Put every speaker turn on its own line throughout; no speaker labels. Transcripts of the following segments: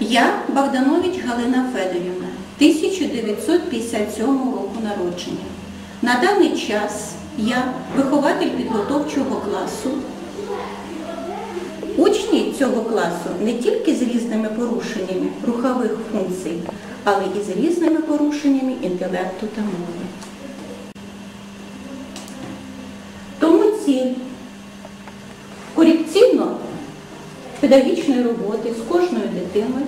Я Богданович Галина Федорівна, 1957 року народження. На даний час я вихователь підготовчого класу. Учні цього класу не тільки з різними порушеннями рухових функцій, але і з різними порушеннями інтелекту та мови. Тому ціль корекційно-педагогічної роботи з кожною дитиною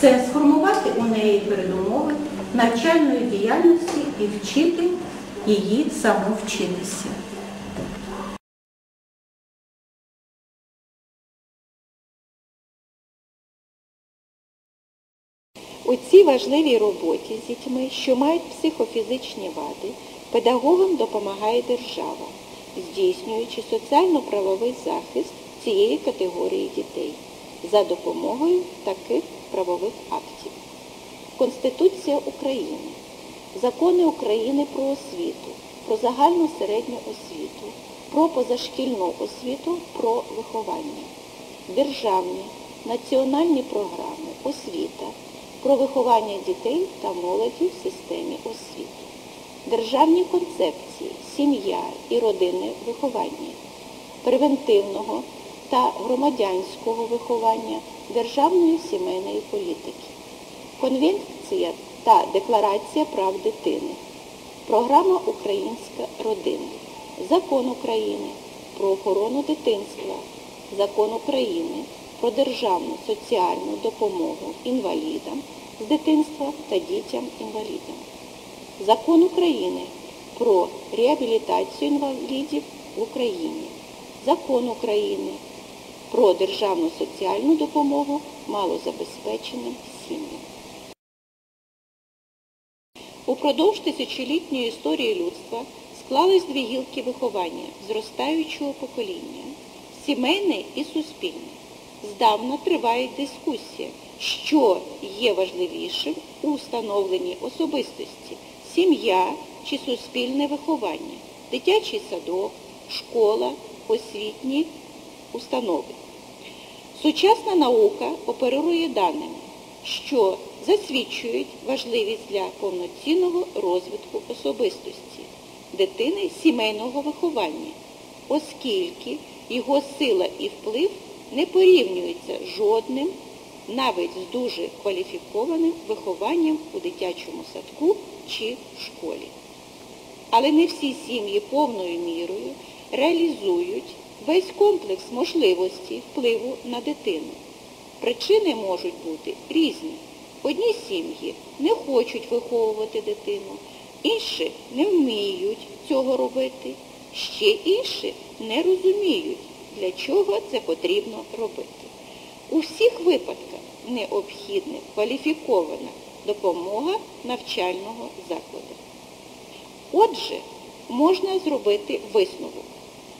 це сформувати у неї передумови навчальної діяльності і вчити її самовчитися.
У цій важливій роботі з дітьми, що мають психофізичні вади, педагогам допомагає держава, здійснюючи соціально-правовий захист цієї категорії дітей за допомогою таких правових актів. Конституція України, закони України про освіту, про загальну середню освіту, про позашкільну освіту, про виховання, державні, національні програми, освіта, про виховання дітей та молоді в системі освіти, державні концепції, сім'я і родинне виховання, превентивного та громадянського виховання державної сімейної політики, Конвенція та Декларація прав дитини, програма Українська родина, Закон України про охорону дитинства, Закон України про державну соціальну допомогу інвалідам з дитинства та дітям-інвалідам. Закон України про реабілітацію інвалідів в Україні. Закон України про державну соціальну допомогу малозабезпеченим сім'ям. Упродовж тисячолітньої історії людства склались дві гілки виховання зростаючого покоління сімейне і суспільне. Здавна триває дискусія, що є важливішим у встановленні особистості сім'я чи суспільне виховання, дитячий садок, школа, освітні установи. Сучасна наука оперує даними, що засвідчують важливість для повноцінного розвитку особистості дитини сімейного виховання, оскільки його сила і вплив не порівнюються жодним, навіть з дуже кваліфікованим вихованням у дитячому садку чи школі. Але не всі сім'ї повною мірою реалізують весь комплекс можливостей впливу на дитину. Причини можуть бути різні. Одні сім'ї не хочуть виховувати дитину, інші не вміють цього робити, ще інші не розуміють, для чого це потрібно робити. У всіх випадках необхідна кваліфікована допомога навчального закладу. Отже, можна зробити висновок.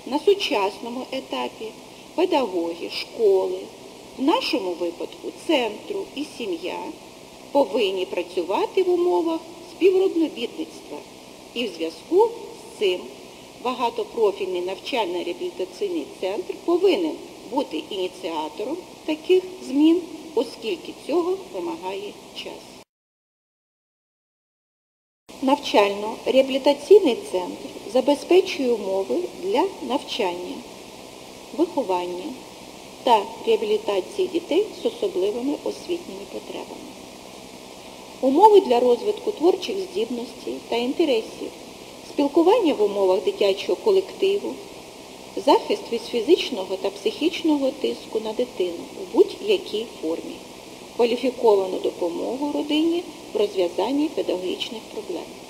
На сучасному етапі педагоги, школи, в нашому випадку центру і сім'я повинні працювати в умовах співробітництва. І в зв'язку з цим багатопрофільний навчально-реабілітаційний центр повинен бути ініціатором таких змін, оскільки цього вимагає час. Навчально-реабілітаційний центр забезпечує умови для навчання, виховання та реабілітації дітей з особливими освітніми потребами. Умови для розвитку творчих здібностей та інтересів, спілкування в умовах дитячого колективу, захист від фізичного та психічного тиску на дитину у будь-якій формі, кваліфіковану допомогу родині в розв'язанні педагогічних проблем.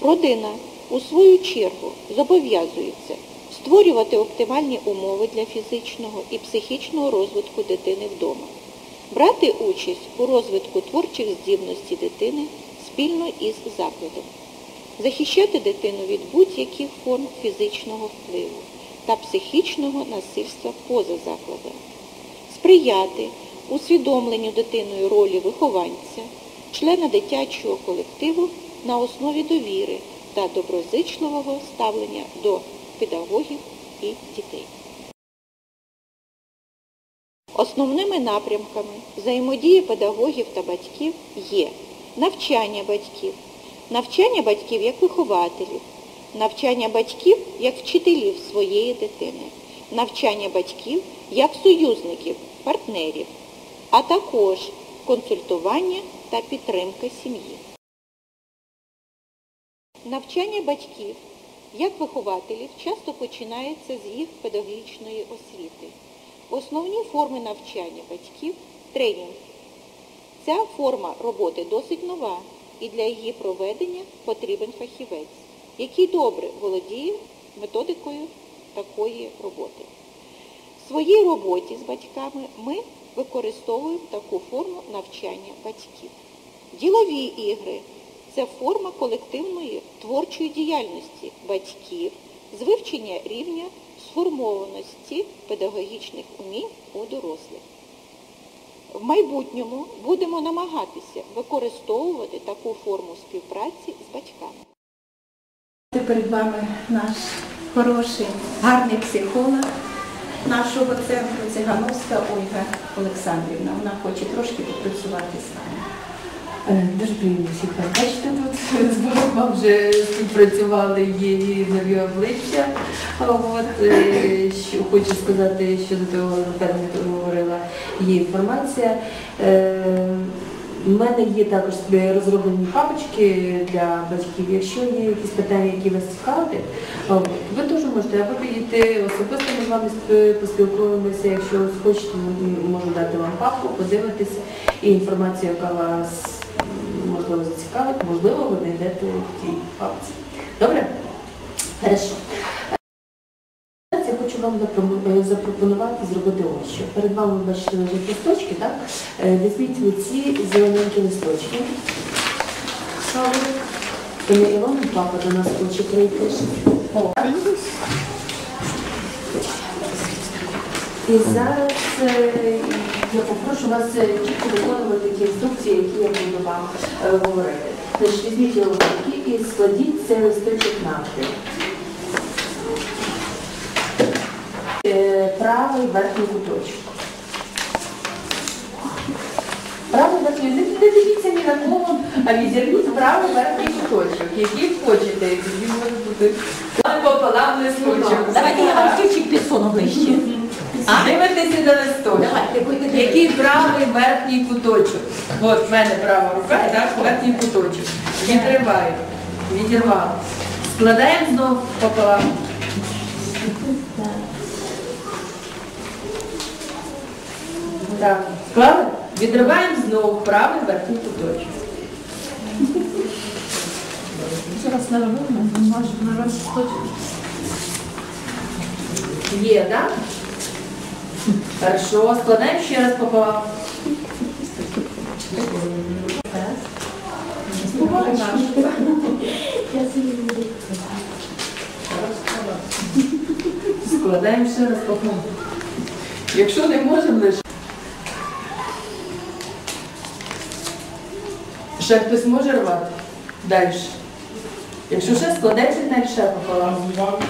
Родина, у свою чергу, зобов'язується створювати оптимальні умови для фізичного і психічного розвитку дитини вдома, брати участь у розвитку творчих здібностей дитини спільно із закладом, захищати дитину від будь-яких форм фізичного впливу та психічного насильства поза закладом, сприяти усвідомленню дитиною ролі вихованця, члена дитячого колективу на основі довіри та доброзичливого ставлення до педагогів і дітей. Основними напрямками взаємодії педагогів та батьків є навчання батьків, навчання батьків як вихователів, навчання батьків як вчителів своєї дитини, навчання батьків як союзників, партнерів, а також консультування та підтримка сім'ї. Навчання батьків як вихователів часто починається з їх педагогічної освіти. Основні форми навчання батьків тренінг. Ця форма роботи досить нова і для її проведення потрібен фахівець, який добре володіє методикою такої роботи. В своїй роботі з батьками ми використовуємо таку форму навчання батьків. Ділові ігри це форма колективної творчої діяльності батьків з вивчення рівня сформованості педагогічних умінь у дорослих. В майбутньому будемо намагатися використовувати таку форму співпраці з батьками.
Перед вами наш хороший, гарний психолог нашого центру Цигановська Ольга Олександрівна. Вона хоче трошки попрацювати з вами.
Е, Дуже приємно всіх вас бачити тут. З Богом вже співпрацювали є і нові обличчя. От, е, що хочу сказати, що до того, говорила, є інформація. Е, У мене є також розроблені папочки для батьків. Якщо є якісь питання, які вас цікавлять, ви теж можете або підійти особисто ми з вами поспілкуємося. Якщо хочете, можу дати вам папку, подивитися і інформацію, яка вас можливо зацікавить, можливо, ви знайдете в цій папці. Добре? Хорошо. Я хочу вам е, запропонувати зробити ось що. Перед вами ви бачите лежать листочки, так? Е, Візьміть оці зелененькі листочки. Пані Ілона, папа до нас хоче прийти. І зараз е, я попрошу вас е, чітко виконувати ті інструкції, які я буду вам е, говорити. Значить, візьміть його руки і складіть цей листочок навпіл. Е, Правий верхній куточок. Правий верхній, не, не дивіться ні на кого, а відірвіть правий верхній куточок, який хочете. Він може бути пополам листочок.
Давайте я вам ключик підсуну ближче.
Дивитеся на листочок. Який правий верхній куточок? От в мене права рука, так, верхній куточок. Відриваю. Відірвала. Складаємо знову пополам. Так, склали? Відриваємо знову правий верхній куточок.
Зараз на на
Є, так? Хорошо, складаємо ще раз пополам. Складаємо ще раз пополам. Якщо не можемо лише. Ще хтось може рвати? Далі. Якщо ще складається, далі ще пополам.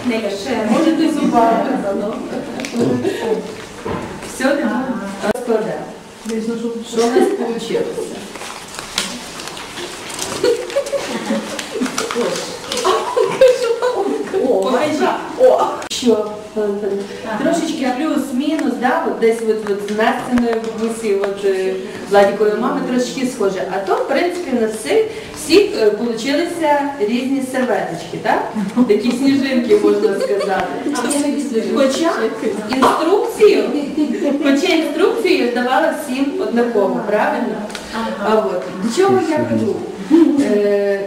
Не лише.
Можете зубами. Все, не можна? Розкладаємо. Що у нас вийшло? О, майже. О, що? Трошечки плюс-мінус, да, от десь от, от з Настіною бабусі, от е, мами трошечки схоже. А то, в принципі, на всіх, всіх е, получилися різні серветочки, так? Такі сніжинки, можна сказати. Хоча інструкцію, хоча інструкцію давала всім однаково, правильно? А от до чого я веду? Е,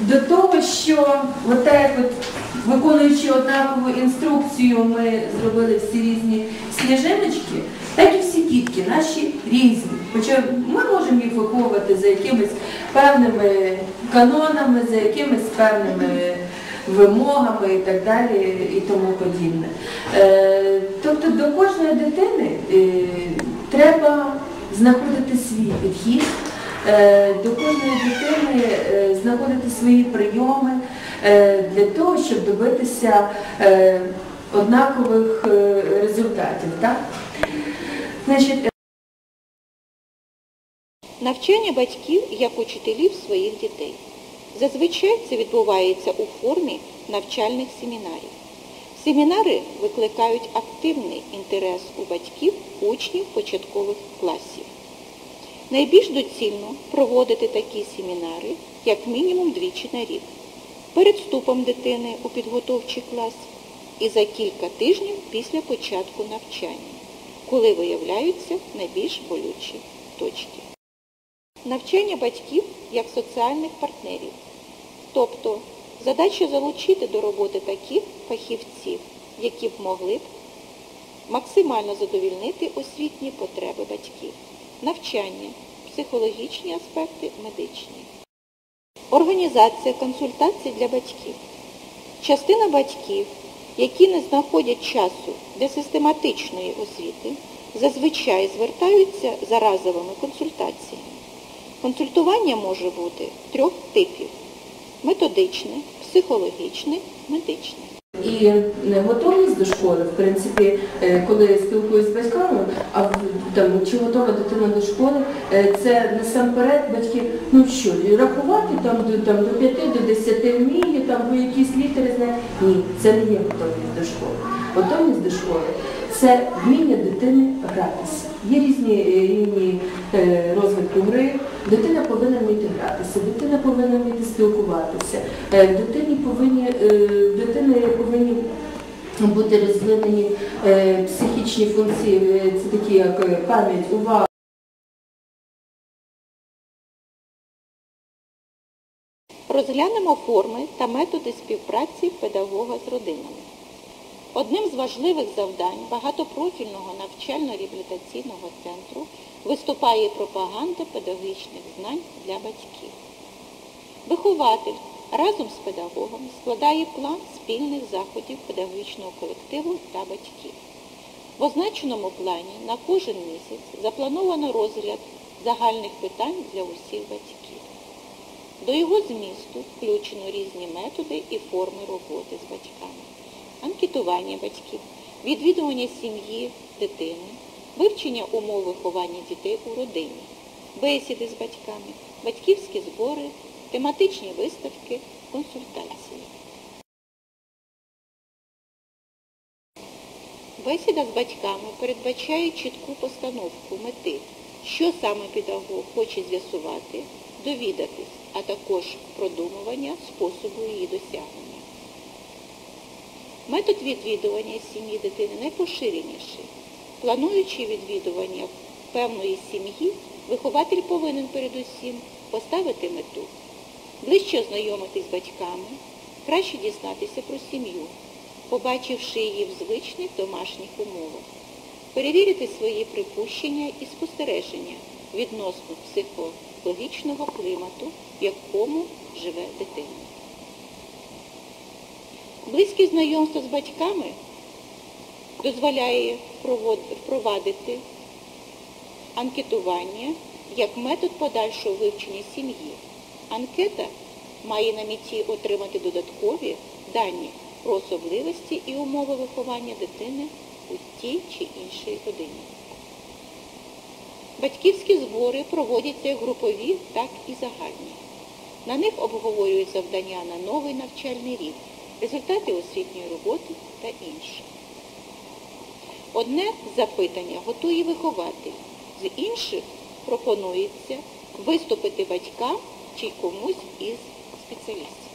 до того, що от так от, виконуючи однакову інструкцію, ми зробили всі різні сніжиночки, так і всі дітки наші різні. Хоча ми можемо їх виховувати за якимись певними канонами, за якимись певними вимогами і так далі і тому подібне. Е, тобто до кожної дитини е, треба знаходити свій підхід, е, до кожної дитини знаходити свої прийоми для того, щоб добитися однакових результатів. Так? Значить,
Навчання батьків як учителів своїх дітей. Зазвичай це відбувається у формі навчальних семінарів. Семінари викликають активний інтерес у батьків учнів початкових класів. Найбільш доцільно проводити такі семінари як мінімум двічі на рік. Перед вступом дитини у підготовчий клас і за кілька тижнів після початку навчання, коли виявляються найбільш болючі точки. Навчання батьків як соціальних партнерів. Тобто задача залучити до роботи таких фахівців, які б могли б максимально задовільнити освітні потреби батьків. Навчання, психологічні аспекти, медичні. Організація консультацій для батьків. Частина батьків, які не знаходять часу для систематичної освіти, зазвичай звертаються за разовими консультаціями. Консультування може бути трьох типів – методичне, психологічне, медичне.
і готовність до школи, в принципі, е, коли спілкуюсь з батьками, а там чи готова дитина до школи, е, це насамперед батьки, ну що, рахувати там до там до 5, до 10 вміє, там ви якісь літери знає. Ні, це не є готовність до школи. Готовність до школи це вміння дитини гратися. Є різні е, рівні розвитку гри. Дитина повинна вміти гратися, дитина повинна вміти спілкуватися. Е, Дитині повинні, е, дитини повинні бути розвинені е, психічні функції, це такі як пам'ять, увага.
Розглянемо форми та методи співпраці педагога з родинами. Одним з важливих завдань багатопрофільного навчально-реабілітаційного центру виступає пропаганда педагогічних знань для батьків. Вихователь разом з педагогом складає план спільних заходів педагогічного колективу та батьків. В означеному плані на кожен місяць заплановано розгляд загальних питань для усіх батьків. До його змісту включено різні методи і форми роботи з батьками. Анкетування батьків, відвідування сім'ї дитини, вивчення умов виховання дітей у родині, бесіди з батьками, батьківські збори, тематичні виставки, консультації. Бесіда з батьками передбачає чітку постановку мети, що саме педагог хоче з'ясувати, довідатись, а також продумування способу її досягнення. Метод відвідування сім'ї дитини найпоширеніший. Плануючи відвідування певної сім'ї, вихователь повинен передусім поставити мету, ближче ознайомитись з батьками, краще дізнатися про сім'ю, побачивши її в звичних домашніх умовах, перевірити свої припущення і спостереження відносно психологічного клімату, в якому живе дитина. Близьке знайомство з батьками дозволяє впровадити анкетування як метод подальшого вивчення сім'ї. Анкета має на меті отримати додаткові дані про особливості і умови виховання дитини у тій чи іншій родині. Батьківські збори проводяться як групові, так і загальні. На них обговорюють завдання на новий навчальний рік, результати освітньої роботи та інше. Одне запитання готує вихователь, з інших пропонується виступити батькам чи комусь із спеціалістів.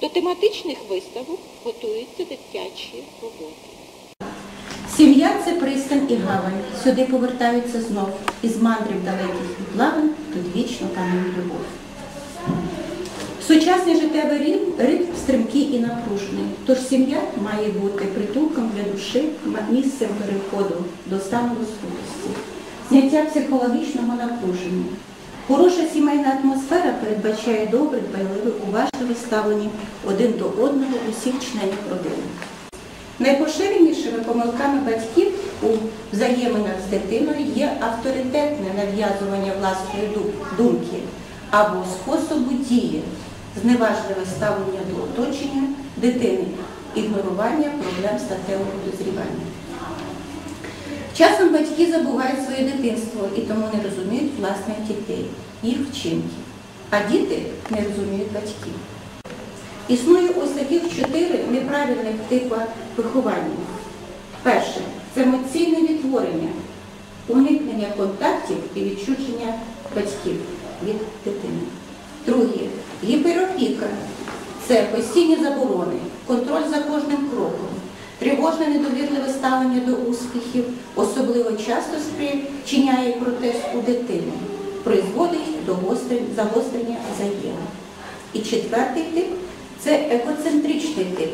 До тематичних виставок готуються дитячі роботи.
Сім'я це пристань і гавань. Сюди повертаються знов. Із мандрів далеких і плавань тут вічно панує любов. Сучасний життєвий ритм, ритм стрімкий і напружений. Тож сім'я має бути притулком для душі, місцем переходу до стану розсудності, зняття психологічного напруження. Хороша сімейна атмосфера передбачає добре, дбайливе, уважливе ставлення один до одного усіх членів родини. Найпоширенішими помилками батьків у взаєминах з дитиною є авторитетне нав'язування власної думки або способу дії, зневажливе ставлення до оточення дитини, ігнорування проблем статевого дозрівання. Часом батьки забувають своє дитинство і тому не розуміють власних дітей, їх вчинків. А діти не розуміють батьків. Існує ось таких чотири неправильних типи виховання. Перше це емоційне відтворення, уникнення контактів і відчуження батьків від дитини. Друге гіперопіка це постійні заборони, контроль за кожним кроком, тривожне недовірливе ставлення до успіхів, особливо часто спричиняє протест у дитини, призводить до загострення взаємин. І четвертий тип це егоцентричний тип,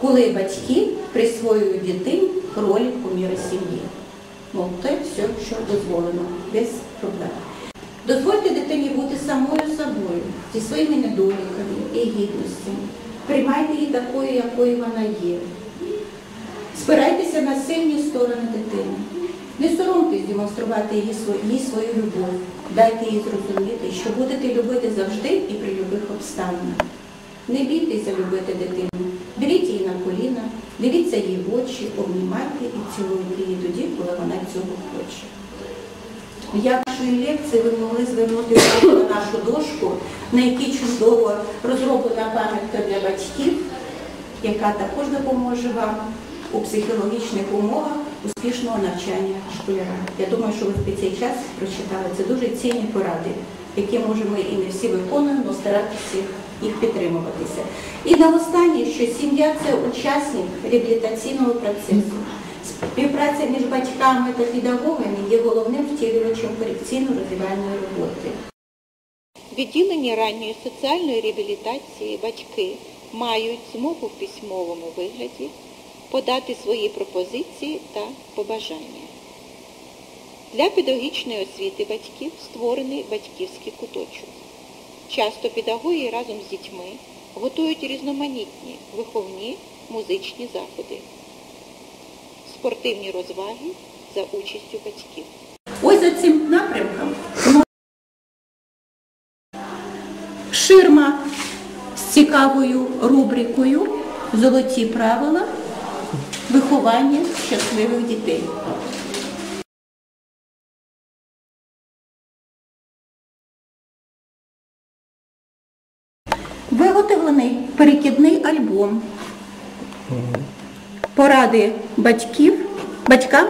коли батьки присвоюють дитині роль куміра сім'ї. Ну, це все, що дозволено, без проблем. Дозвольте дитині бути самою собою, зі своїми недоліками і гідностями. Приймайте її такою, якою вона є. Спирайтеся на сильні сторони дитини. Не соромтесь демонструвати їй свою, свою любов. Дайте їй зрозуміти, що будете любити завжди і при любих обставинах. Не бійтеся любити дитину. Беріть її на коліна, дивіться їй в очі, обнімайте і цілуйте її тоді, коли вона цього хоче. Якої лекції ви могли звернути увагу на нашу дошку, на якій чудово розроблена пам'ятка для батьків, яка також допоможе вам у психологічних умовах успішного навчання школяра. Я думаю, що ви в цей час прочитали. Це дуже цінні поради, які може ми і не всі виконуємо, але старатися їх підтримуватися. І на останнє, що сім'я це учасник реабілітаційного процесу. Співпраця між батьками та педагогами є головним втілювачем корекційно-розвивальної роботи.
Відділення ранньої соціальної реабілітації батьки мають змогу в письмовому вигляді подати свої пропозиції та побажання. Для педагогічної освіти батьків створений батьківський куточок. Часто педагоги разом з дітьми готують різноманітні виховні музичні заходи, спортивні розваги за участю батьків.
Ось за цим напрямком ширма з цікавою рубрикою Золоті правила виховання щасливих дітей. Виготовлений перекидний альбом. Поради батьків, батькам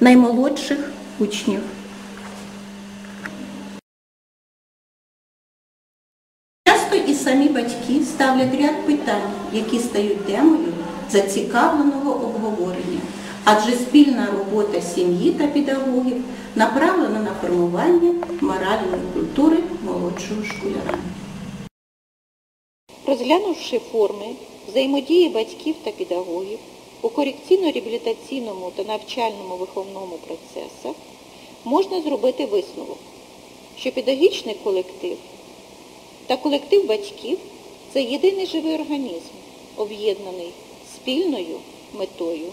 наймолодших учнів. Часто і самі батьки ставлять ряд питань, які стають темою зацікавленого обговорення. Адже спільна робота сім'ї та педагогів направлена на формування моральної культури молодшого школяра.
Розглянувши форми взаємодії батьків та педагогів у корекційно-реабілітаційному та навчальному виховному процесах, можна зробити висновок, що педагогічний колектив та колектив батьків це єдиний живий організм, об'єднаний спільною метою,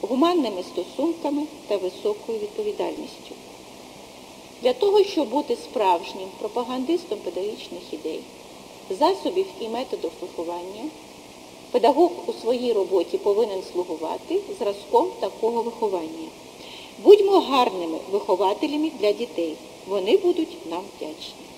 гуманними стосунками та високою відповідальністю. Для того, щоб бути справжнім пропагандистом педагогічних ідей, засобів і методів виховання, педагог у своїй роботі повинен слугувати зразком такого виховання. Будьмо гарними вихователями для дітей. Вони будуть нам вдячні.